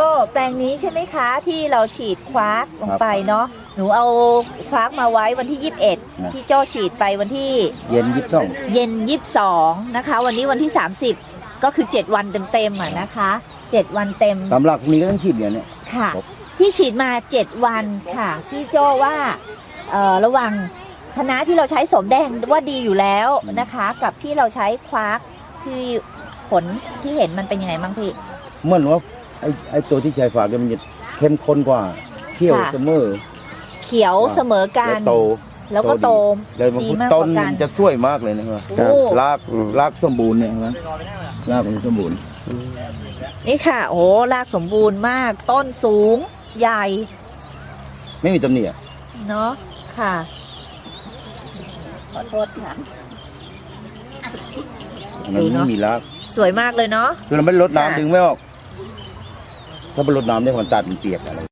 ก็แปลงนี้ใช่ไหมคะที่เราฉีดคว้าร์กลงไปเนาะหนูเอาคว้าร์กมาไว้วันที่ 21 ที่โจ้ฉีดไปวันที่เย็นยิบซ่องเย็น 22 นะคะ วันนี้วันที่ 30 ก็คือ 7 วันเต็มๆอะนะคะ 7 วันเต็มตามหลักนี้ก็ต้องฉีดเนี่ยเนี่ยค่ะครับที่ฉีดมา 7 วันค่ะที่โจ้ว่าเอ่อระหวังคณะที่เราใช้สมแดงว่าดีอยู่แล้วนะคะ กับที่เราใช้คว้าร์กที่ผลที่เห็นมันเป็นยังไงบ้างพี่เหมื่อนว่า ไอ้ไอ้ตัวที่ใช้ฝากเนี่ยมันจะเข้มข้นกว่าเขี้ยวค่ะ เสมอเขียวเสมอกัและน โตแล้วก็โตเลยมาดีพูดมากต้กนว่ากันมันจะสวยมากเลยนะครับโอ้ รากรากสมบูรณ์เนี่ยนะรากมันสมบูรณ์นี่ค่ะ โอ้รากสมบูรณ์มาก ต้นสูงใหญ่ ไม่มีตำหนิอะเนาะค่ะ ขอโทษค่ะ อันนั้นดูเนอะ ไม่มีราก สวยมากเลยเนาะคือเราไม่ได้ลดค่ะ น้ำดึงไม่ออก ถ้าไปลดน้ำเนี่ยมันตัดมันเปียกอะไร